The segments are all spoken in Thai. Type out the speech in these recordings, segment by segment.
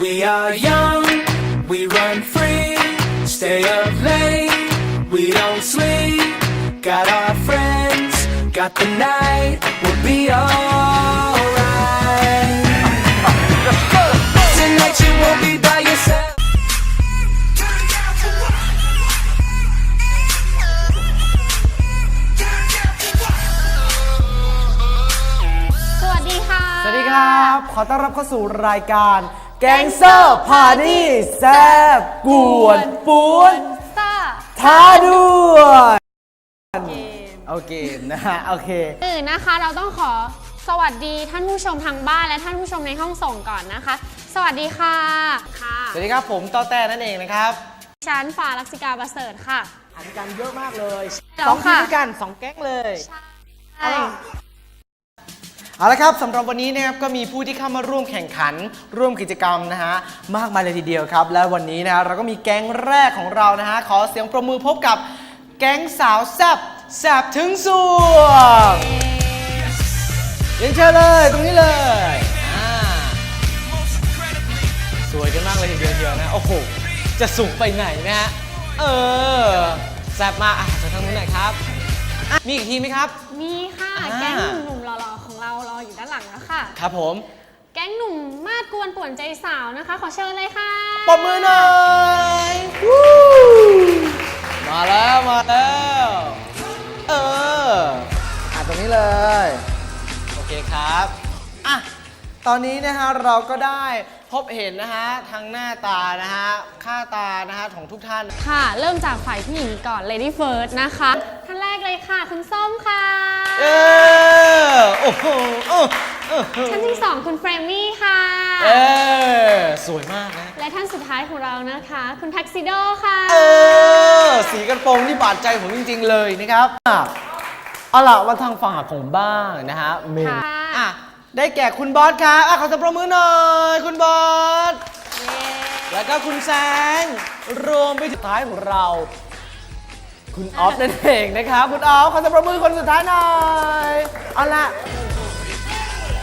We are young, we run free, stay up late, we don't sleep. Got our friends, got the night, we'll be alright. Tonight you won't be by yourself. สวัสดีค่ะ สวัสดีครับ ขอต้อนรับเข้าสู่รายการ แกงเซอร์พาร์ตี้แซบกวนป่วนซ่าท้าด้วยโอเคนะฮะโอเคอื่นนะคะ เราต้องขอสวัสดีท่านผู้ชมทางบ้านและท่านผู้ชมในห้องส่งก่อนนะคะ สวัสดีค่ะค่ะสวัสดีครับผมต้อแต่นั่นเองนะครับฉันฟ้าลักษิกาประเสริฐค่ะอันกันเยอะมากเลยแล้วสองทีมค่ะด้วยกันสองแก๊งเลยใช่ เอาละครับสำหรับวันนี้นะครับก็มีผู้ที่เข้ามาร่วมแข่งขันร่วมกิจกรรมนะฮะมากมายเลยทีเดียวครับ และวันนี้นะฮะเราก็มีแก๊งแรกของเรานะฮะขอเสียงประมือพบกับแก๊งสาวแซบแซบถึงสวงเรียนเชิญเลยตรงนี้เลยอ่าสวยกันมากเลยทีเดียวเดียวนะโอ้โหจะสูงไปไหนนะฮะเออแซบมากอะเชิญทางนู้นหน่อยครับอะมีอีกทีมไหมครับ มีค่ะอ่าแก๊งหนุ่มๆหล่อๆของ เรารออยู่ด้านหลังแล้วค่ะ ครับผม แก๊งหนุ่มมาดกวนป่วนใจสาวนะคะ ขอเชิญเลยค่ะ ปรบมือหน่อย ตอนนี้นะฮะเราก็ได้พบเห็นนะฮะทั้งหน้าตานะฮะค่าตานะฮะของทุกท่าน ค่ะ เริ่มจากฝ่ายผู้หญิงก่อน Lady First นะคะ ท่านแรกเลยค่ะ คุณส้มค่ะ เออโอ้โหเออเออท่านที่สองคุณเฟรมมี่ค่ะ เออสวยมากนะ และท่านสุดท้ายของเรานะคะ คุณแท็กซิโดค่ะ เออ สีกระโปรงที่บาดใจผมจริง ๆ เลยนะครับอะเอาล่ะมาทางฝั่งผมบ้างนะฮะเมนค่ะ อะ ได้แก่คุณบอสครับอะขอเสยงปรบมือหน่อย คุณบอสเย้แล้วก็คุณแซงรวมไปถึงสุดท้ายของเรา คุณออฟนั่นเองนะครับ คุณออฟขอเสยงปรบมือคนสุดท้ายหน่อยเอาล่ะ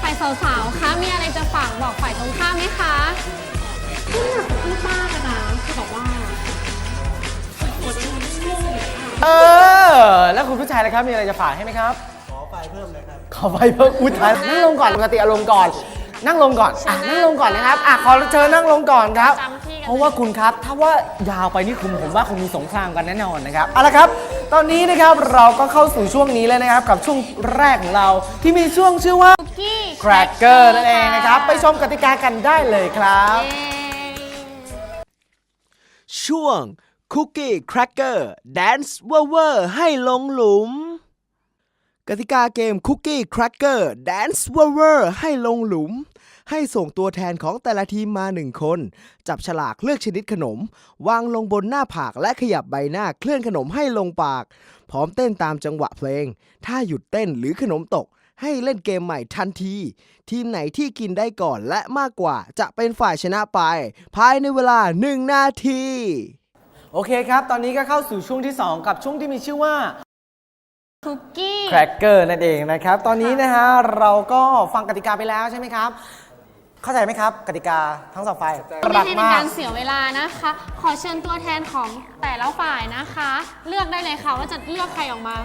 ฝ่ายสาวๆ คะ มีอะไรจะฝากบอกฝ่ายตรงข้ามไหมคะไม่อยากพูดมากอะนะคือแบบว่าเออ แล้วคุณผู้ชายล่ะครับ มีอะไรจะฝากให้ไหมครับขอ ไฟเพิ่มเลยครับ ขอไฟเพิ่มอุ้ยตายนั่งลงก่อนปกติอารมณ์ก่อน นั่งลงก่อนอะนั่งลงก่อนนะครับอะขอเชิญนั่งลงก่อนครับ จำที่กัน เพราะว่าคุณครับถ้าว่ายาวไปนี่คุณผมว่าคงมีสงครามกันแน่นอนนะครับเอาละครับ ตอนนี้นะครับเราก็เข้าสู่ช่วงนี้แล้วนะครับกับช่วงแรกของเราที่มีช่วงชื่อว่าคุกกี้ Cracker นั่นเองนะครับไปชมกติกากันได้เลยครับเย้ช่วง Cookie Cracker Dance เวอร์เวอร์ให้ลงหลุม กติกาเกม Cookie Cracker Dance เวอร์เวอร์ให้ลงหลุม ให้ส่งตัวแทนของแต่ละทีมมาหนึ่งคน จับฉลากเลือกชนิดขนม วางลงบนหน้าผากและขยับใบหน้าเคลื่อนขนมให้ลงปาก พร้อมเต้นตามจังหวะเพลง ถ้าหยุดเต้นหรือขนมตก ให้เล่นเกมใหม่ทันที ทีมไหนที่กินได้ก่อนและมากกว่าจะเป็นฝ่ายชนะไป ภายในเวลา 1 นาที โอเคครับ ตอนนี้ก็เข้าสู่ช่วงที่ 2 กับช่วงที่มีชื่อว่า คุกกี้ Cracker นั่นเองนะครับ ตอนนี้นะฮะเราก็ฟังกติกาไปแล้วใช่ไหมครับ เข้าใจไหมครับ กติกาทั้งสองฝ่ายไม่ให้เป็นการเสียเวลานะคะ ขอเชิญตัวแทนของแต่ละฝ่ายนะคะ เลือกได้เลยค่ะว่าจะเลือกใครออกมา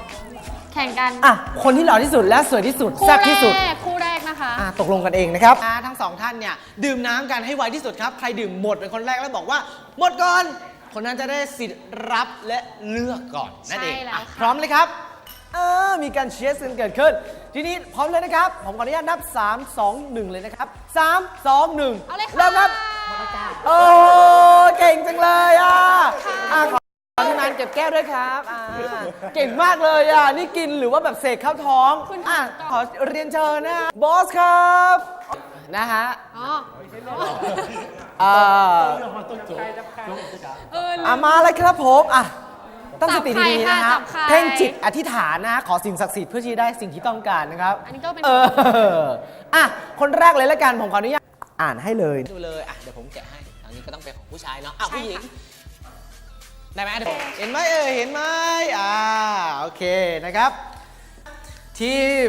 แข่งกันอะ คนที่หล่อที่สุดและสวยที่สุดคู่แซ่บแรที่สุดกคู่แรกนะคะ อะตกลงกันเองนะครับ อะทั้งสองท่านเนี่ยดื่มน้ำกันให้ไวที่สุดครับ ใครดื่มหมดเป็นคนแรกแล้วบอกว่า หมดก่อน คนนั้นจะได้สิทธิ์รับและเลือกก่อนนั่นเองใช่แล้วอะค่ะ พร้อมเลยครับ เออมีการเชียร์กันเกิดขึ้น ทีนี้พร้อมเลยนะครับ ผมขออนุญาตนับ 3 2 1 เลยนะครับ 3 2 1เอาเลยค่ะ เริ่มครับโอ้เก่งจังเลยอะอะขอขอทีมงานเก็บแก้วด้วยครับอ่าเก่งมากเลยอะนี่กินหรือว่าแบบเสกเข้าท้องคุณอะขอเรียนเชิญนะฮะบอสครับนะฮะอ๋ออ่าเออ อะมาเลยครับผมอะ ตั้งสติดีๆนะจัฮะบใครเพ่งจิตอธิษฐานนะฮะขอสิ่งศักดิ์สิทธิ์เพื่อที่ได้สิ่งที่ต้องการนะครับอันนี้ก็เป็น เอออะคนแรกเลยละกันผมขออนุญาตอ่านให้เลยดูเลยอะเดี๋ยวผมแกะให้ อันนี้ก็ต้องเป็นของผู้ชายเนาะอะผู้หญิงได้ไหมเดี๋ยวผมเห็นไหมเออเห็นไหมอ่าโอเคนะครับ ทีม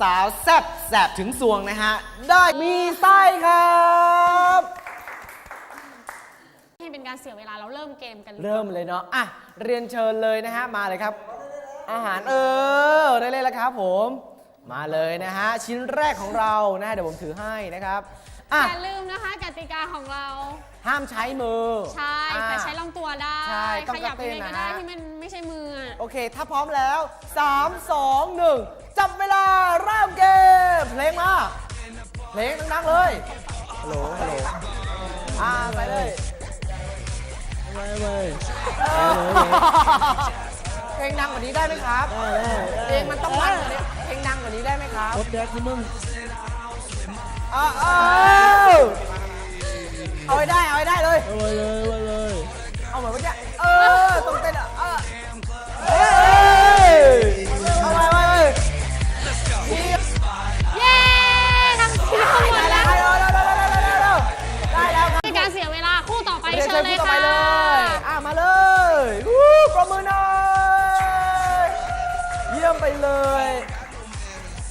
สาวแซบแสบถึงสวงนะฮะได้มีไส้ครับ ให้เป็นการเสียเวลาเราเริ่มเกมกันลยเริ่มเลยเนาะอะเรียนเชิญเลยนะฮะมาเลยครับ อาหารเออได้เลยแล้วครับผม มาเลยนะฮะชิ้นแรกของเรานะฮะเดี๋ยวผมถือให้นะครับอะอย่าลืมนะคะกติกาของเรา ห้ามใช้มือใช่อะ แต่ใช้ลำตัวได้ใช่ต้องขยับกระเต้นยังไงก็นะได้ฮะที่มันไม่ใช่มืออะโอเค ถ้าพร้อมแล้ว 3 2 1 จับเวลาเริ่มเกม เพลงมา เพลงดังๆเลย ฮัลโหล ฮัลโหล อ่า ไปเลย ไม่ไม่เพลงดังกว่านี้ได้ไหมครับเพลงมันต้องมันกว่านี้เพลงดังกว่านี้ได้ไหมครับรถแดกที่มึงอ้าวเอาให้ได้เอาให้ได้เลย เอาเลยเอาเลยเอาเหมือนเมื่อกี้เออต้องเต้นอะเออเฮ้ย ชิเชิญญเลยคู่ต่อไปค่ะเลย อะมาเลยวู้ปรบมือหน่อยเยี่ยมไปเลย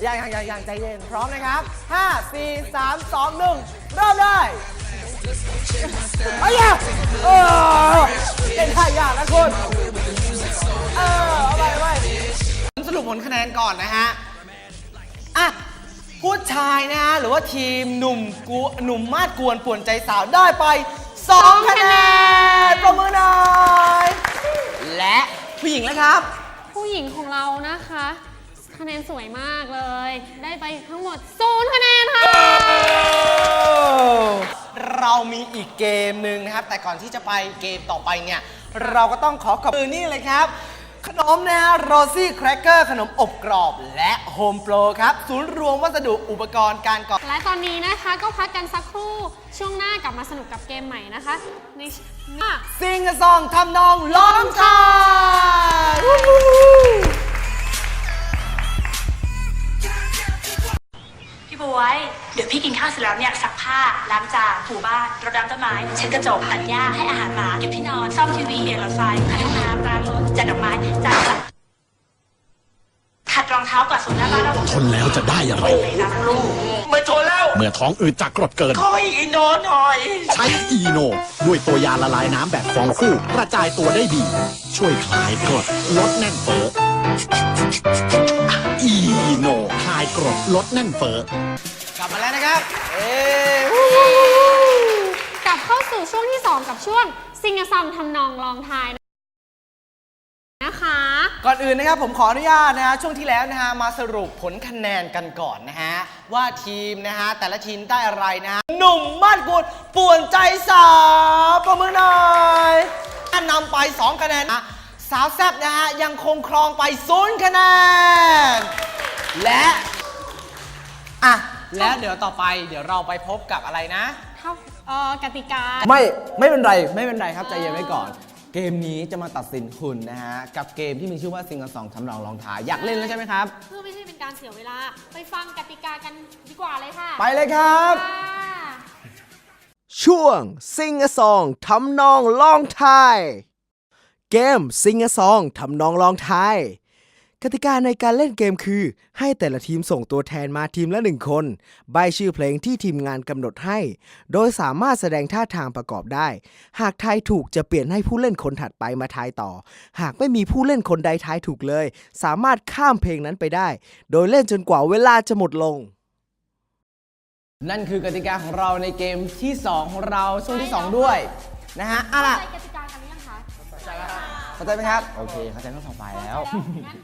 ยังยังยังยังใจเย็นพร้อมนะครับ 5 4 3 2 1 เริ่มได้ไอ้ยะเออเล่นท่ายากนะคุณเออเอาไปเอาไปสรุปผลคะแนนก่อนนะฮะ อะผู้ชายนะฮะ หรือว่าทีมหนุ่มกูหนุ่มมาดกวนป่วนใจสาวได้ไป 2 คะแนนประมือหน่อย และผู้หญิงแล้วครับ ผู้หญิงของเรานะคะ คะแนนสวยมากเลย ได้ไปทั้งหมดศูนย์คะแนนค่ะ เรามีอีกเกมหนึ่งนะครับ แต่ก่อนที่จะไปเกมต่อไปเนี่ย เราก็ต้องขอขอบคุณนี่เลยครับ ขนมนะฮะโรซี่แครกเกอร์ขนมอบกรอบและโฮมโปรครับ ศูนย์รวมวัสดุอุปกรณ์การก่อและตอนนี้นะคะก็พักกันสักครู่ช่วงหน้ากลับมาสนุกกับเกมใหม่นะคะในหน้า ซิงกะซองทำนองร้องทาย วู้ฮู้พี่บวยเดี๋ยวพี่กินข้าวเสร็จแล้วเนี่ยซักผ้าล้างจานถูบ้านรดน้ำต้นไม้ เช็ดกระจกตัดหญ้าให้อาหารหมาเก็บที่นอนซ่อมทีวีเปลี่ยนหลอดไฟขัดห้องน้ำล้างรถจัดดอกไม้จานสัตว์ขัดรองเท้าก่อนสวมหน้าบ้านแล้วทนแล้วจะได้อะไรไปล้างลูกเมื่อท้องอืดจากกรดเกิน คอยอีโนหน่อย ใช้อีโน ด้วยตัวยาละลายน้ำแบบฟองคู่กระจายตัวได้ดี ช่วยคลายกรดลดแน่นเฟ้ออีโนคลายกรดลดแน่นเฟ้อกลับมาแล้วนะครับ เอ้วู้กลับเข้าสู่ช่วงที่ 2 กับช่วงซิง a ซองทำนองลองทายนะคะ ก่อนอื่นนะครับผมขออนุญาตนะฮะช่วงที่แล้วนะฮะมาสรุปผลคะแนนกันก่อนนะฮะ ว่าทีมนะฮะ แต่ละทีมได้อะไรนะฮะหนุ่มมาดกุดป่วนใจสาวประมือหน่อยนำไป 2 คะแนนนะสาวแซบนะฮะ ยังคงครองไปศูนย์คะแนน และ อะ แล้วเดี๋ยวต่อไปเดี๋ยวเราไปพบกับอะไรนะเท่าเอ่อกติกา ไม่ไม่เป็นไรไม่เป็นไรครับใจเย็นไว้ก่อน เกมนี้จะมาตัดสินคุณนะฮะ กับเกมที่มีชื่อว่าซิงเกิลสองทำลองลองทายอยากเล่นแล้วใช่ไหมครับ เพื่อไม่ให้เป็นการเสียเวลา ไปฟังกติกากันดีกว่าเลยค่ะไปเลยครับ ค่ะช่วง Sing a Song ทำนองลองทายเกม Sing a Song ทำนองลองทาย กติกาในการเล่นเกมคือ ให้แต่ละทีมส่งตัวแทนมาทีมละหนึ่งคน ใบชื่อเพลงที่ทีมงานกำหนดให้ โดยสามารถแสดงท่าทางประกอบได้ หากทายถูกจะเปลี่ยนให้ผู้เล่นคนถัดไปมาทายต่อ หากไม่มีผู้เล่นคนใดทายถูกเลย สามารถข้ามเพลงนั้นไปได้ โดยเล่นจนกว่าเวลาจะหมดลง นั่นคือกติกาของเราในเกมที่ 2 ของเราช่วงที่ 2 ด้วยนะฮะอะล่ะเข้าใจกติกากันหรือยังคะเข้าใจไหมครับ โอเคเข้าใจทั้งสองฝ่ายแล้ว งั้น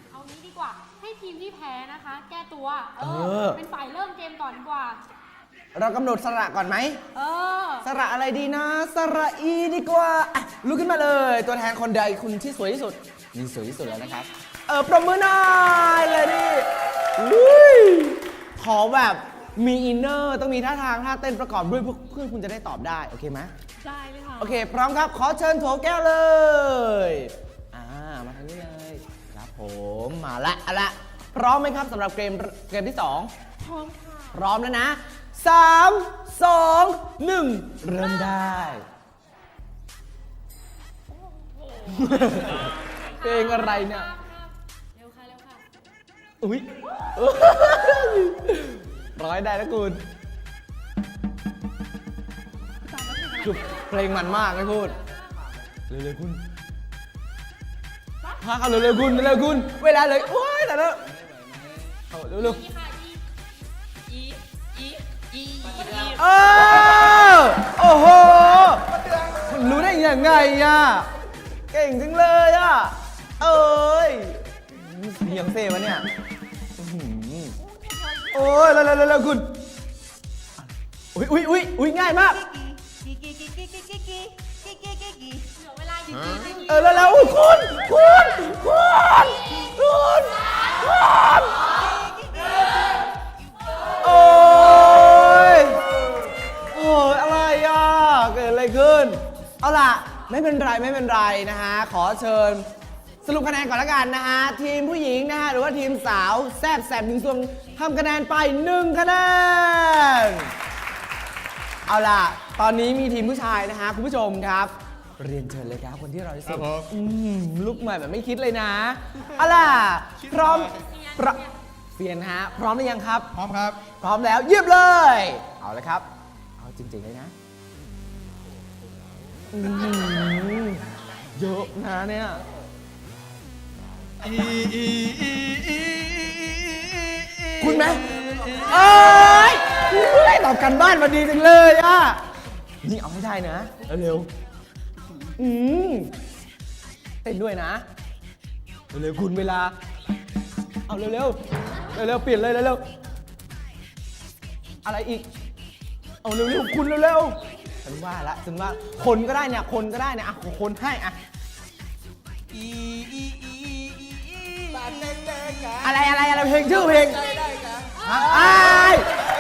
ตัว เอเออ อ เป็นฝ่ายเริ่มเกมก่อนดีกว่า เรากำหนดสระก่อนไหม เออ สระอะไรดีนะ สระอีดีกว่าอะลุกขึ้นมาเลย ตัวแทนคนใดคุณที่สวยที่สุดนี่สวยที่สุดแล้วนะครับ เออ ประมือหน่อยเลยดิอุ้ยขอแบบมีอินเนอร์ ต้องมีท่าทางท่าเต้นประกอบด้วยเพื่อเพื่อนคุณจะได้ตอบได้ โอเคไหม ได้เลยค่ะ โอเค พร้อมครับ ขอเชิญโถแก้วเลย อ่า มาทางนี้เลย ครับผม มาละเอาละ พร้อมไหมครับสำหรับเกมเกมที่ 2 พร้อมค่ะ พร้อมแล้วนะ 3 2 1 เริ่มได้เพลงอะไรเนี่ย เร็วค่ะ เร็วค่ะ อุ้ยร้อยได้แล้วคุณคือเพลงมันมากไม่พูดเร็วๆคุณพาเขาเร็วๆคุณ เร็วๆคุณ เวลาเลยโอ้ยแต่ละ เอาเร็วๆเออโอ้โหมันรู้ได้ยังไงอะ เก่งจังเลยอะ เอ้ยเสียงเซ่วะเนี่ยอื้อหือโอ้ยเร็วๆเร็วคุณอุ้ยอุ้ยอุ้ยอุ้ยง่ายมากเออแล้วแล้วอุ๊ยคุณคุณคุณคุณ ไม่เป็นไรไม่เป็นไรนะฮะขอเชิญ สรุปคะแนนก่อนละกันนะฮะทีมผู้หญิงนะฮะหรือว่าทีมสาวแซบแสบหนึ่งส่วนทำคะแนนไปหนึ่งคะแนนเอาล่ะ ตอนนี้มีทีมผู้ชายนะฮะคุณผู้ชมครับ เรียนเชิญเลยครับคนที่เราที่สุดอืมลุกใหม่แบบไม่คิดเลยนะเอาล่ะพร้อมพร้อมเซียนฮะ พร้อมหรือยังครับ พร้อมครับ พร้อมแล้วเยียบเลย เอาเลยครับ เอาจริงๆเลยนะ อื้อหือเยอะนะเนี่ย คุณไหมเอ้ยคุณได้ตอบกันบ้านมาดีจังเลยอะ นี่เอาให้ได้นะ เร็วๆอืมเต้นด้วยนะ เร็วๆคุณเวลา เอาเร็วๆ เร็วๆ เปลี่ยนเลยเร็วๆ อะไรอีก เอาเร็วๆ คุณเร็วๆ ฉันว่าละฉันว่าคนก็ได้เนี่ยคนก็ได้เนี่ยอะคนให้อะอะไรอะไรอะไรเพลงชื่อเพลงฮะอ้าย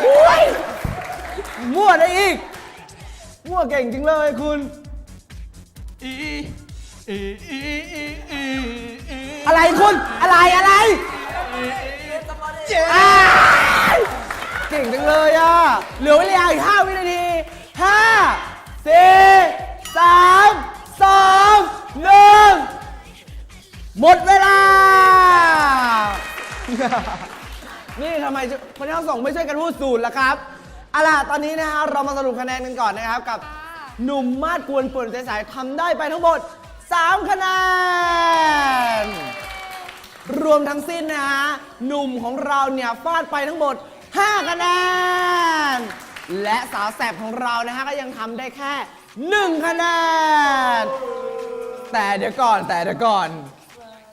อุ้ยมั่วได้อีกมั่วเก่งจริงเลยคุณอะไรคุณอะไรอะไรอ้ายเก่งจังเลยอะเหลือเวลาอีก5วินาที 5 4 3 2 1หมดเวลา นี่ทำไมคนที่ทั้งสองไม่ช่วยกันพูดสูตรล่ะครับเอาล่ะตอนนี้นะฮะเรามาสรุปคะแนนกันก่อนนะครับกับ หนุ่มมาดกวนป่วนใจสายทำได้ไปทั้งหมด 3 คะแนน รวมทั้งสิ้นนะฮะหนุ่มของเราเนี่ยฟาดไปทั้งหมด 5 คะแนน และสาวแสบของเรานะฮะก็ยังทำได้แค่1คะแนน แต่เดี๋ยวก่อนแต่เดี๋ยวก่อน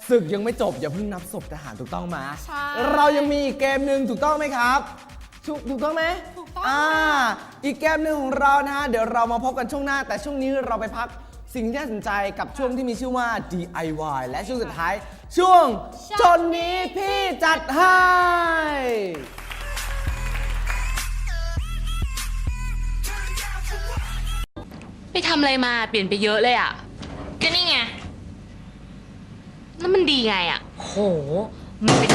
ศึกยังไม่จบ อย่าเพิ่งนับศพทหารถูกต้องไหมใช่เรายังมีอีกเกมหนึ่งถูกต้องไหมครับถูกถูกต้องไหมถูกต้องอ่าอีกเกมหนึ่งของเรานะฮะเดี๋ยวเรามาพบกันช่วงหน้า แต่ช่วงนี้เราไปพักสิ่งที่น่าสนใจกับช่วงที่มีชื่อว่า DIY และช่วงสุดท้าย ช่วงจนนี้พี่จัดให้ ไปทำอะไรมาเปลี่ยนไปเยอะเลยอะ ก็นี่ไง แล้วมันดีไงอะ โห มันเป็น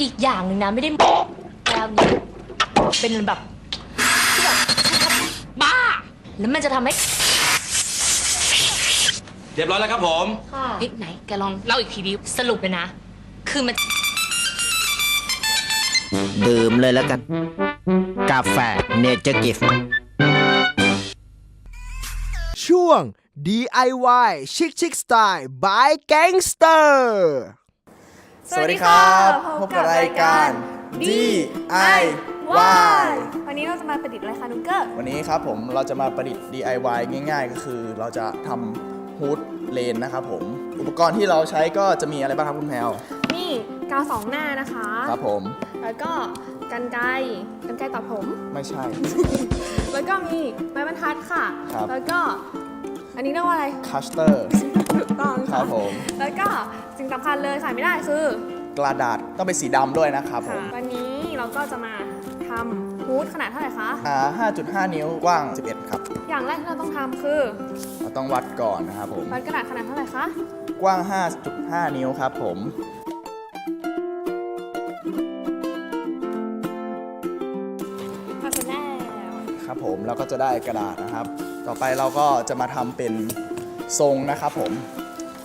อีกอย่างหนึ่งนะไม่ได้แล้วนี้เป็นแบบที่แบบบ้า แล้วมันจะทำให้เรียบร้อยแล้วครับผมเฮ้ยไหนแกลองเล่าอีกทีดิสรุปเลยนะ คือมัน ดื่มเลยแล้วกัน กาแฟเนเจอร์กิฟ ช่วง DIY ชิคชิคสไตล์ by Gangster สวัสดีครับพบกับรายการ DIY วันนี้เราจะมาประดิษฐ์อะไรคะนุ๊กเกอร์ วันนี้ครับผมเราจะมาประดิษฐ์ DIY ง่าย ๆ ก็คือเราจะทำฮูดเลนนะครับผม อุปกรณ์ที่เราใช้ก็จะมีอะไรบ้างครับคุณแพลวนี่กาวสองหน้านะคะครับผม แล้วก็กันไกรกันไกรตัดผม ไม่ใช่ แล้วก็มีไม้บรรทัดค่ะ ครับ แล้วก็ อันนี้เรียกว่าอะไร คัสเตอร์ ถูกต้องครับผม แล้วก็สิ่งสำคัญเลยขาดไม่ได้คือกระดาษต้องเป็นสีดำด้วยนะครับผค่ะมวันนี้เราก็จะมาทำฮูดขนาดเท่าไหร่คะ อ่า5.5 นิ้วกว้าง 11 ครับ อย่างแรกที่เราต้องทำคือเราต้องวัดก่อนนะครับผม วัดกระดาษขนาดเท่าไหร่คะ กว้าง 5.5 นิ้วครับผม ครับผมแล้วก็จะได้กระดาษนะครับ ต่อไปเราก็จะมาทำเป็นทรงนะครับผม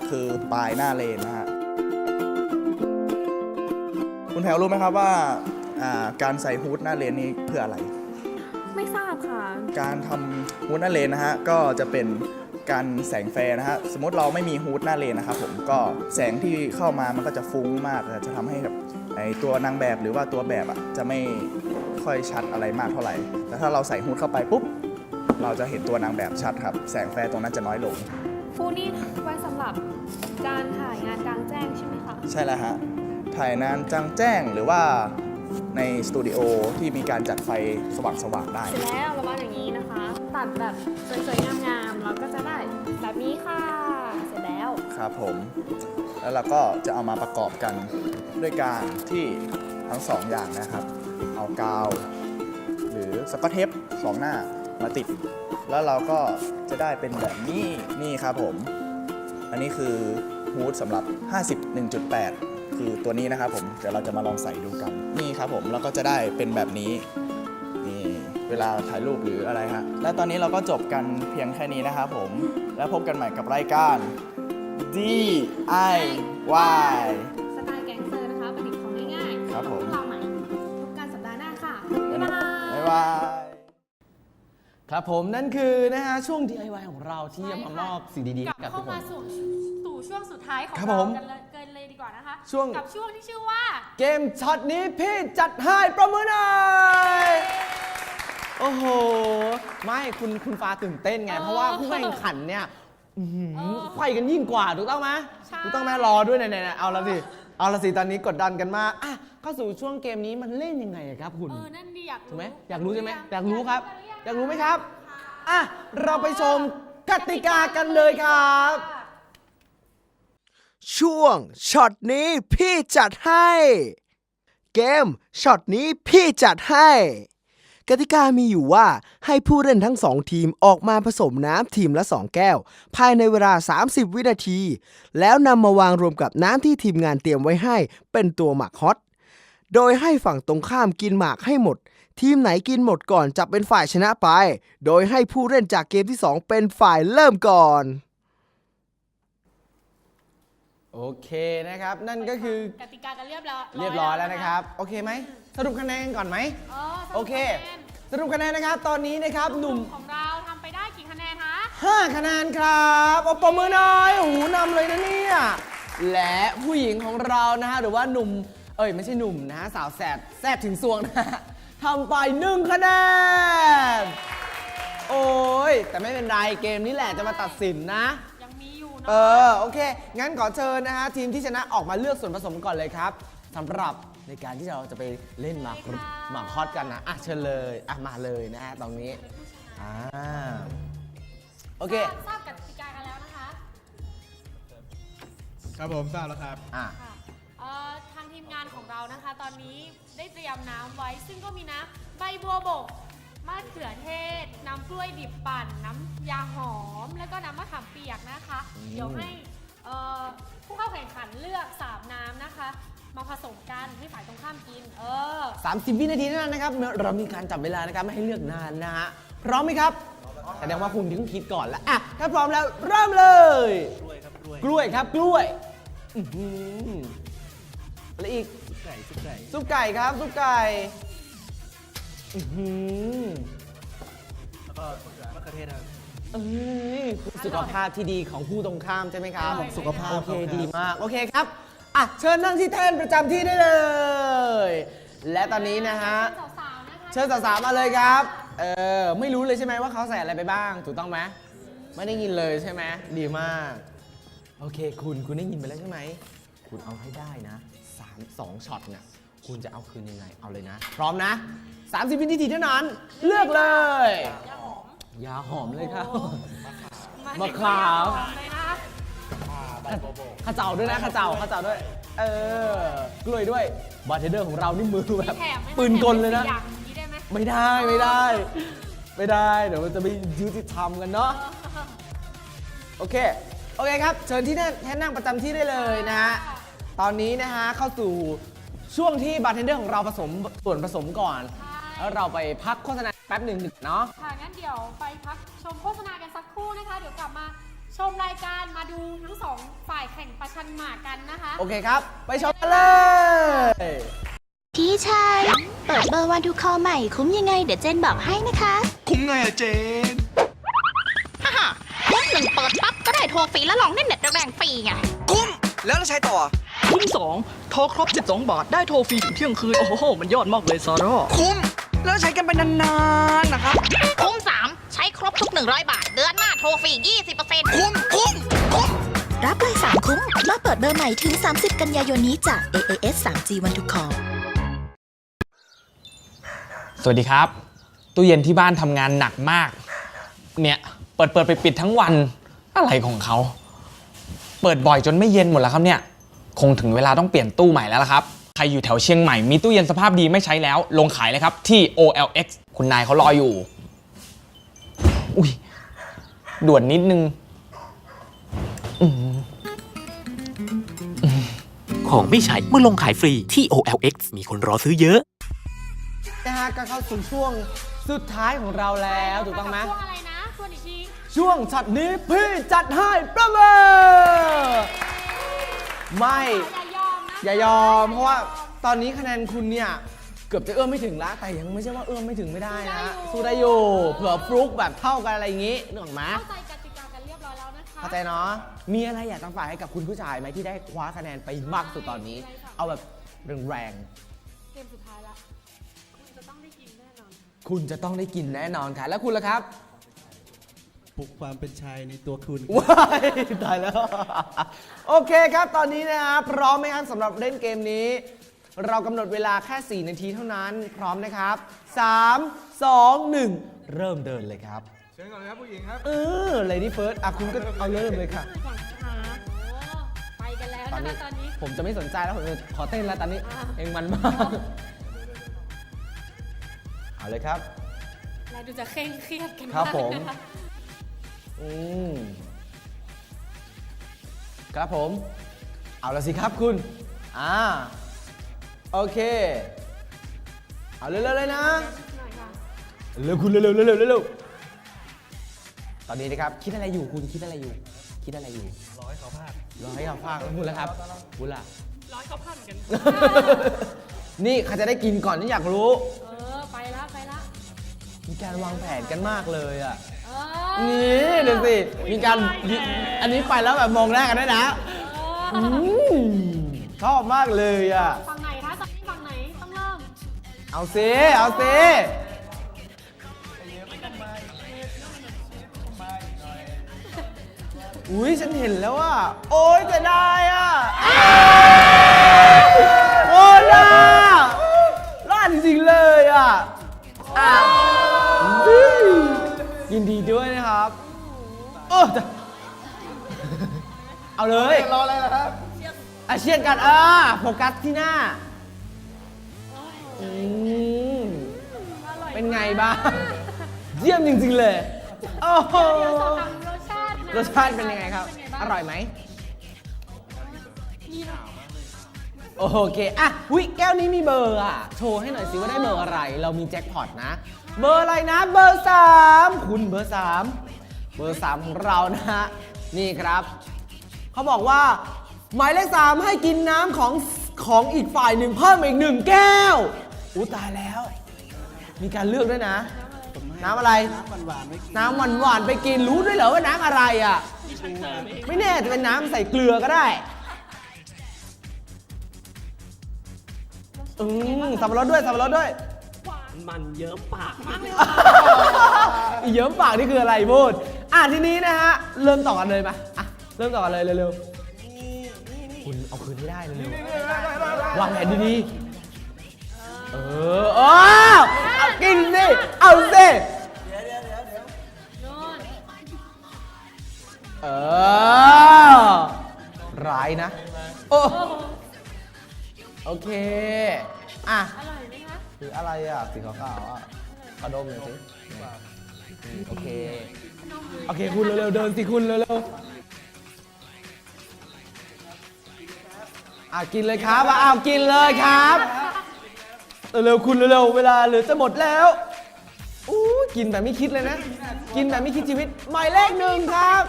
คือปลายหน้าเลนนะฮะคุณแพลรู้ไหมครับว่าอ่าการใส่ฮูดหน้าเลนนี้เพื่ออะไร ไม่ทราบค่ะ การทำฮูดหน้าเลนนะฮะก็จะเป็นการแสงแฟร์นะฮะสมมติเราไม่มีฮูดหน้าเลนนะครับผมก็แสงที่เข้ามามันก็จะฟุ้งมากจะทำให้แบบไอตัวนางแบบหรือว่าตัวแบบอะจะไม่ ค่อยชัดอะไรมากเท่าไหร่ แต่ถ้าเราใส่ฮูดเข้าไปปุ๊บ เราจะเห็นตัวนางแบบชัดครับ แสงแฟร์ตรงนั้นจะน้อยลง ฟูนี่ไว้สำหรับการถ่ายงานกลางแจ้งใช่ไหมคะ ใช่แล้วฮะ ถ่ายนานจังแจ้งหรือว่าในสตูดิโอที่มีการจัดไฟสว่างๆได้ เสร็จแล้วเราวาดอย่างนี้นะคะ ตัดแบบสวยๆงามๆแล้วก็จะได้แบบนี้ค่ะ เสร็จแล้ว ครับผม แล้วเราก็จะเอามาประกอบกันด้วยการที่ทั้งสองอย่างนะครับ เอากาว หรือสกอตเทปสองหน้ามาติด แล้วเราก็จะได้เป็นแบบนี้นี่ครับผม อันนี้คือฮูดสำหรับ 51.8 คือตัวนี้นะครับผมเดี๋ยวเราจะมาลองใส่ดูกันนี่ครับผมแล้วก็จะได้เป็นแบบนี้นี่เวลาถ่ายรูปหรืออะไรฮะและตอนนี้เราก็จบกันเพียงแค่นี้นะครับผม แล้วพบกันใหม่กับรายการ DIY บ๊ายบายครับผมนั่นคือนะฮะช่วง DIY ของเราที่จะมามอบสิ่งดีๆกลัให้บกับทุเข้ากคมาน สู่สู่ช่วงสุดท้ายของครับเราผมกันเลยเกินเลยดีกว่านะคะ ช่วง กับช่วงที่ชื่อว่า เกมช็อตนี้พี่จัดให้ประมือหน่อยโอ้โห ไม่คุณคุณฟ้าตื่นเต้นไง เออเพราะว่าผู้แข่งขันเนี่ยอื้อหือไขว้กันยิ่งกว่าถูกต้องไหมใช่ ถูกต้องไหมรอด้วยไหนๆๆเอาละสิ เอาละสิ ตอนนี้กดดันกันมากอะ เข้าสู่ช่วงเกมนี้มันเล่นยังไงอะครับคุณ เออ นั่นดีอยากถูรู้กไหมอยากรู้ใช่ไหมงอยากรู้ครับงอยากรู้ไหมครับอะเราไปชมกติกากันเลยครับ ช่วงช็อตนี้พี่จัดให้ เกมช็อตนี้พี่จัดให้ กติกามีอยู่ว่าให้ผู้เล่นทั้งสองทีมออกมาผสมน้ำทีมละ 2 แก้ว ภายในเวลา 30 วินาที แล้วนำมาวางรวมกับน้ำที่ทีมงานเตรียมไว้ให้ เป็นตัวหมักฮอต โดยให้ฝั่งตรงข้ามกินหมากให้หมด ทีมไหนกินหมดก่อนจะเป็นฝ่ายชนะไป โดยให้ผู้เล่นจากเกมที่ 2 เป็นฝ่ายเริ่มก่อน โอเคนะครับ นั่นก็คือกติกากันเรียบร้อยเรียบร้อยแล้วนะครับ โอเคไหม สรุปคะแนนก่อนไหมเออสรุปโอเคคะแนนสรุปคะแนนนะครับ ตอนนี้นะครับหนุ่มของเราทำไปได้กี่คะแนนคะ5 คะแนนครับโอ้ปรบมือหน่อยโอ้โหนำเลยนะเนี่ย และผู้หญิงของเรานะฮะ หรือว่าหนุ่มเอ้ยไม่ใช่หนุ่มนะฮะสาวแสบแสบถึงสวงนะฮะทำไปหนึ่งคะแนน โอ้ยแต่ไม่เป็นไรเกมนี้แหละจะมาตัดสินนะ ยังมีอยู่เอเนาะอโอเค งั้นขอเชิญนะฮะทีมที่ชนะออกมาเลือกส่วนผสมก่อนเลยครับสำหรับในการที่เราจะไปเล่นหมากรุกหมากฮอตกันนะอะเชิญเลยอะมาเลยนะฮะตรงนี้อ่าโอเค ทราบกติกากันแล้วนะคะ ครับผมทราบแล้วครับอะ ค่ะ เอ่อทางทีมงานของเรานะคะ ตอนนี้ได้เตรียมน้ำไว้ ซึ่งก็มีน้ำใบบัวบกมะเขือเทศ น้ำกล้วยดิบปั่น น้ำยาหอม แล้วก็น้ำมะขามเปียกนะคะ เดี๋ยวให้เอ่อผู้เข้าแข่งขันเลือกสามน้ำนะคะ มาผสมกันให้ฝ่ายตรงข้ามกิน เออ 30 วินาทีเท่านั้นนะครับ เรามีการจับเวลานะครับไม่ให้เลือกนานนะฮะ พร้อมไหมครับแสดงว่าคุณต้องคิดก่อนแล้วอะถ้าพร้อมแล้วเริ่มเลย กล้วยครับกล้วยกล้วยครับกล้วยอื้อหือ อะไรอีกไก่ซุปไก่ซุปไก่ครับซุปไก่อื้อหือแล้วก็มะเขือเทศครับ เอ้ยสุขภาพที่ดีของผู้ตรงข้ามใช่ไหมครับอร่อยสุขภาพครัโอบเคครับ ดีมากโอเคครับอะเชิญนั่งที่แท่นประจำที่ได้เลย และตอนนี้นะฮะ สาวๆนะคะเชิญสาวๆมาเลยครับ เออ ไม่รู้เลยใช่ไหมว่าเขาใส่อะไรไปบ้าง ถูกต้องไหม ไม่ได้ยินเลยใช่ไหม ดีมาก โอเค คุณ คุณได้ยินไปแล้วใช่ไหม คุณเอาให้ได้นะ สามสองช็อตเนี่ยคุณจะเอาคืนยังไงเอาเลยนะ พร้อมนะ 30วินาทีเท่านั้น เลือกเลย ยาหอมเลยครับมะขามเลยนะข้าเจ้าด้วยนะข้าเจ้าข้าเจ้าด้วย เออกล้วยด้วยบาร์เทนเดอร์ของเรานี่มือแบบแถมไหมปืนกลเลยนะแถมอย่างนี้ได้ไหมไม่ได้ไม่ได้ ไม่ได้เดี๋ยวมันจะไปยุติธรรมกันเนาะโอเค โอเคครับ เชิญที่นั่งแท่นนั่งประจำที่ได้เลยนะฮะ ตอนนี้นะฮะเข้าสู่ช่วงที่บาร์เทนเดอร์ของเราผสมส่วนผสมก่อน แล้วเราไปพักโฆษณาแป๊บหนึ่งเนาะ ค่ะงั้นเดี๋ยวไปพักชมโฆษณากันสักครู่นะคะ เดี๋ยวกลับมาชมรายการมาดูทั้งสองฝ่ายแข่งประชันหมากกันนะคะ โอเคครับ ไปชมกันเลย พี่ชาย เปิดเบอร์วันทูคอใหม่คุ้มยังไง เดี๋ยวเจนบอกให้นะคะ คุ้มไงอะเจน ฮ่าฮ่าคุ้มหนึ่งเปิดปั๊บก็ได้โทรฟรีแล้วลองเล่นเน็ตแรงฟรีไง คุ้ม แล้วเราใช้ต่อ คุ้มสองโทรครบ 12 บาท ได้โทรฟรีถึงเที่ยงคืน โอ้โห มันยอดมากเลยซาร่าคุ้ม แล้วใช้กันไปนานๆนะครับ คุ้มสามใช้ครบทุก 100 บาท เดือนหน้าโทรฟรี20%คุ้มคุ้มคุ้มรับเลยสามคุ้มรอบเปิดเบอร์ใหม่ถึง 30 กันยายนนี้จาก AAS 3G One to Call สวัสดีครับ ตู้เย็นที่บ้านทำงานหนักมาก เนี่ย เปิดเปิดไปปิดทั้งวัน อะไรของเขา เปิดบ่อยจนไม่เย็นหมดแล้วครับเนี่ย คงถึงเวลาต้องเปลี่ยนตู้ใหม่แล้วละครับ ใครอยู่แถวเชียงใหม่มีตู้เย็นสภาพดีไม่ใช้แล้ว ลงขายเลยครับที่ OLX คุณนายเขารออยู่ อุ้ยด่วนนิดนึงของไม่ใช้เมื่อลงขายฟรีที่ OLX มีคนรอซื้อเยอะ นะฮะก็เข้าสู่ช่วงสุดท้ายของเราแล้วถูกต้องไหมช่วงอะไรนะทวนอีกทีช่วงช็อตนี้พี่จัดให้ประเมิน ไม่อย่ายอมนะอย่ายอม เพราะว่าตอนนี้คะแนนคุณเนี่ย เกือบจะเอื้อมไม่ถึงแล้วแต่ยังไม่ใช่ว่าเอื้อมไม่ถึงไม่ได้นะสู้ได้อยู่เผื่อฟลุกแบบเท่ากันอะไรอย่างงี้นึกออกไหม เข้าใจกติกากันเรียบร้อยแล้วนะคะ เข้าใจเนาะ มีอะไรอยากจะฝากให้กับคุณผู้ชายไหมที่ได้คว้าคะแนนไปมากสุดตอนนี้ เอาแบบแรงเกมสุดท้ายละ คุณจะต้องได้กินแน่นอน ๆ คุณจะต้องได้กินแน่นอนค่ะ แล้วคุณล่ะครับ ปลุกความเป็นชายในตัวคุณ ว้ายตายแล้ว โอเคครับตอนนี้นะครับพร้อมไหมครับสำหรับเล่นเกมนี้ เรากำหนดเวลาแค่ 4 นาทีเท่านั้นพร้อมนะครับ 3 2 1 เริ่มเดินเลยครับเชิญก่อนเลยครับผู้หญิงครับ เออ Lady First อะคุณก็เอาเริ่มเลยค่ะโอ้ไปกันแล้วตอนนะนี้คะตอนนี้ ผมจะไม่สนใจแล้วผมจะขอเต้นแล้วตอนนี้ อ่า เองมันมากเอาเลยครับ เราดูจะเคร่งเครียดกันครับมากผม นะคะ อืมครับผม เอาละสิครับคุณ อ่า โอเค เอาเร็วๆเลยนะ หน่อยค่ะเร็วคุณเร็วๆเร็วๆเร็วๆตอนนี้นะครับคิดอะไรอยู่คุณคิดอะไรอยู่ คิดอะไรอยู่ร้อยเขาพลาดรอให้เราพากแล้วคุณแล้วครับคุณล่ะ ร้อยเขาพันกัน นี่ใครจะได้กินก่อนนี่อยากรู้ เออ ไปละไปละมีการวางแผนกันมากเลยอะเออ นี่ดูสิ มีการยิอันนี้ไปแล้วแบบมองหน้ากันได้วยนะเออือมชอบมากเลยอะ ฝั่งไหนคะตอนนี้ฝั่งไหนต้องเริ่มเอาซิเอาซิอุ้ยฉันเห็นแล้วอะ โอ๊ยจะได้อะโอ้ยล่ะรอดจริงๆเลยอะอะ ยินดีด้วยนะครับโอ้จะเอาเลยรออะไรล่ะครับ อาเชียนกันอ่าโฟกัสที่หน้าอืมเป็นไงบ้างเยี่ยมจริงๆเลยโอ้โหเดี๋ยวสอบถามรสชาตินะรสชาติเป็นยังไงครับเป็นไงบ้างอร่อยไหมมีนะโอเค อะวิแก้วนี้มีเบอร์อะ โชว์ให้หน่อยสิว่าได้เบอร์อะไร เรามีแจ็คพอตนะเบอร์อะไรนะ เบอร์ 3 คุณเบอร์ 3 เบอร์ 3 ของเรานะฮะ นี่ครับ เขาบอกว่า หมายเลข 3 ให้กินน้ำของของอีกฝ่ายหนึ่งเพิ่มอีกหนึ่งแก้วอู้ตายแล้ว มีการเลือกด้วยนะ น้ำอะไร น้ำหวานๆไม่กินน้ำหวานหวานๆไปกินรู้ด้วยเหรอว่าน้ำอะไรอะ ไม่แน่จะเป็นน้ำใส่เกลือก็ได้อืมสับปะรดด้วยสับปะรดด้วย มันเยิ้มปากมากเลยอีเยิ้มปากนี่คืออะไรพูดอะทีนี้นะฮะเริ่มต่อกันเลยมาอะเริ่มต่อกันเลยเร็วๆคุณเอาคืนให้ได้เร็วๆวางแผนดีๆเออเออเอากินสิเอาสินู่นเออร้ายนะ โอ้โอ้โหโอเค อะ อร่อยไหม คืออะไรอะสีขาวๆอะขอดมหน่อยสิอืมโอเค โอเคคุณเร็วๆเดินสิคุณเร็วๆอะกินเลยครับอะอ้าวกินเลยครับเร็วๆคุณเร็วๆเวลาเหลือจะหมดแล้วอู้กินแบบไม่คิดเลยนะ กินแบบไม่คิดชีวิต หมายเลขหนึ่งครับ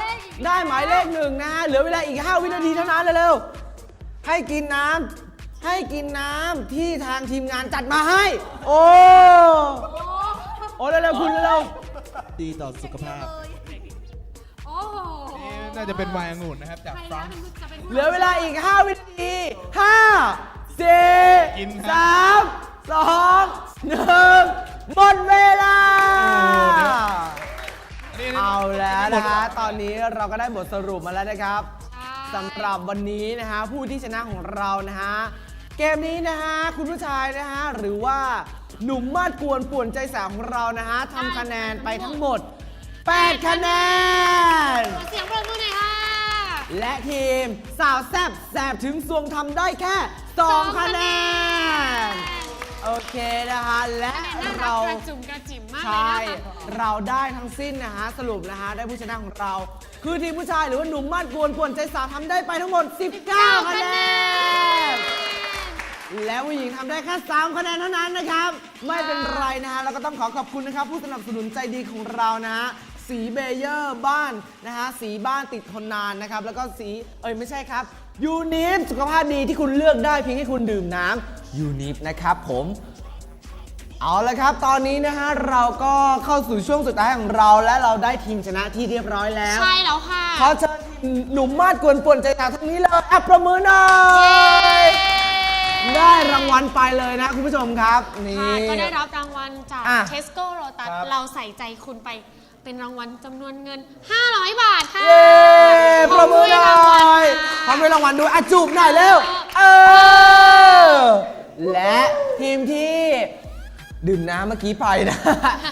ได้หมายเลขหนึ่งนะเหลือเวลาอีก 5 วินาทีเท่านั้นเร็วๆให้กินน้ำ ให้กินน้ำที่ทางทีมงานจัดมาให้ โอ้โอ้เร็วๆคุณเร็วดีต่อสุขภาพ โอ้โหนี่น่าจะเป็นไวน์องุ่นนะครับจากใครฟรันะงก์จะเป็นๆเหลือเวลาอีก 5 วินาที5 4กินครับ 3 2 1 หมดเวลานี่ เอาแล้วนะฮะ ตอนนี้เราก็ได้บทสรุปมาแล้วนะครับสำหรับวันนี้นะฮะผู้ที่ชนะของเรานะฮะเกมนี้นะฮะคุณผู้ชายนะฮะหรือว่าหนุ่มมาดกวนป่วนใจสาวของเรานะฮะทำคะแนนไปทั้งหมด 8 คะแนน ขอเสียงปรบมือหน่อยค่ะ และทีมสาวแซบแซบถึงสวงทำได้แค่ 2 คะแนน โอเคนะคะ และน่ารัเรากกระจุ่มกระจิ๋มมากใชเลย่นะคะเราได้ทั้งสิ้นนะฮะ สรุปนะฮะ ได้ผู้ชนะของเรา คือทีมผู้ชายหรือว่าหนุ่มมาดกวนกวนใจสาวทำได้ไปทั้งหมด 19 คะแนน แล้วผู้หญิงทำได้แค่3คะแนนเท่านั้นนะครับ ไม่เป็นไรนะฮะเราก็ต้องขอขอบคุณนะครับ ผู้สนับสนุนใจดีของเรานะฮะสีเบเยอร์บ้านนะฮะสีบ้านติดทนนานนะครับ แล้วก็สีเอ้ยไม่ใช่ครับยูนิฟสุขภาพดีที่คุณเลือกได้เพียงให้คุณดื่มน้ำยูนิฟนะครับผมเอาละครับ ตอนนี้นะฮะเราก็เข้าสู่ช่วงสุดท้ายของเรา และเราได้ทีมชนะที่เรียบร้อยแล้ว ใช่แล้วค่ะขอเชิญทีมหนุ่มมาดกวนป่วนใจสาวทั้งนี้เลยอะประมือหน่อย ได้รางวัลไปเลยนะคุณผู้ชมครับนี่ ค่ะก็ได้รับรางวัลจากอะเทสโก้โรตัสครับ เราใส่ใจคุณไปเป็นรางวัลจำนวนเงิน 500 บาทค่ะเย้ประมือหน่อยพร้อมด้วยรางวัลด้วยอะจูบหน่อยเร็ว เออ และทีมที่ ดื่มน้ำเมื่อกี้ไปนะ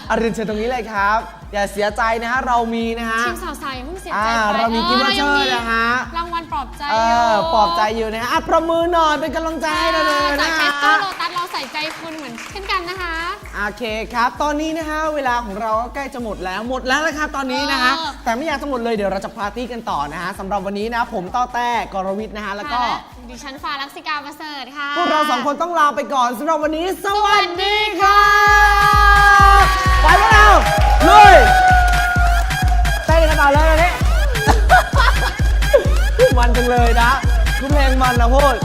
อรุณเชิญตรงนี้เลยครับ อย่าเสียใจนะฮะเรามีนะฮะ ทีมสาวๆอย่าเพิ่งเสียใจอ่าไปเรามีออกิฟต์วอเชอร์ยังมีนะฮะ รางวัลปลอบใจเออยู่อปลอบใจอยู่นะฮะอะประมือหน่อยเป็นกำลังใจให้เราเลยจานะกเทฮะสโก้โรตัสเราใส่ใจคุณเหมือนเช่นกันนะคะ โอเคครับ ตอนนี้นะฮะเวลาของเราก็ใกล้จะหมดแล้วหมดแล้วนะครับตอนนี้นะฮะเออแต่ไม่อยากจะหมดเลยเดี๋ยวเราจะปาร์ตี้กันต่อนะฮะสำหรับวันนี้นะผมต้อแต้กรวิทย์นะฮะแล้วก็ค่ะและ ดิฉันฟ้าลักษิกาประเสริฐค่ะ พวกเราสองคนต้องลาไปก่อนสำหรับวันนี้ สวัสดีครับไปพวกเราลุยเต้นกันต่อเลยนะนี่มันจังเลยนะคุณเพลงมันนะพูด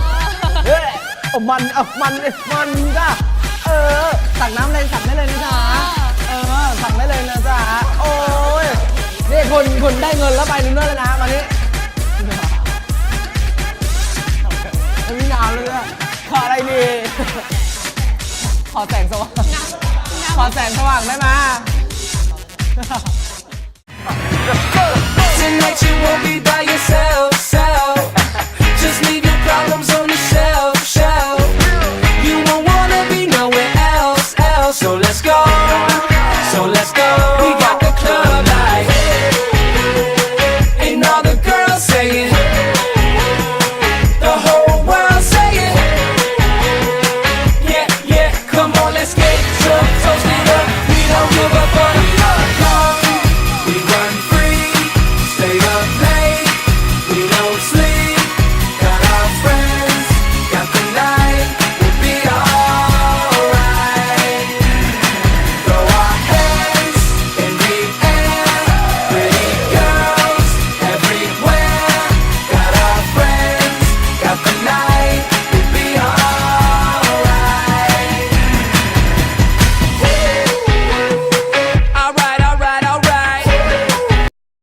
เฮ้ยเอามันเอามันมันจ้ะเออสั่งน้ำอะไรสั่งได้เลยนะจ๊ะเออสั่งได้เลยนะจ๊ะโอ้ยนี่คุณคุณได้เงินแล้วไปนู่นนแล้วนะมานี่ ดาวเรืองขออะไรดี ขอแสงสว่าง ขอแสงสว่างได้ไหม Tonight you won't be by yourself, self. Just leave your problems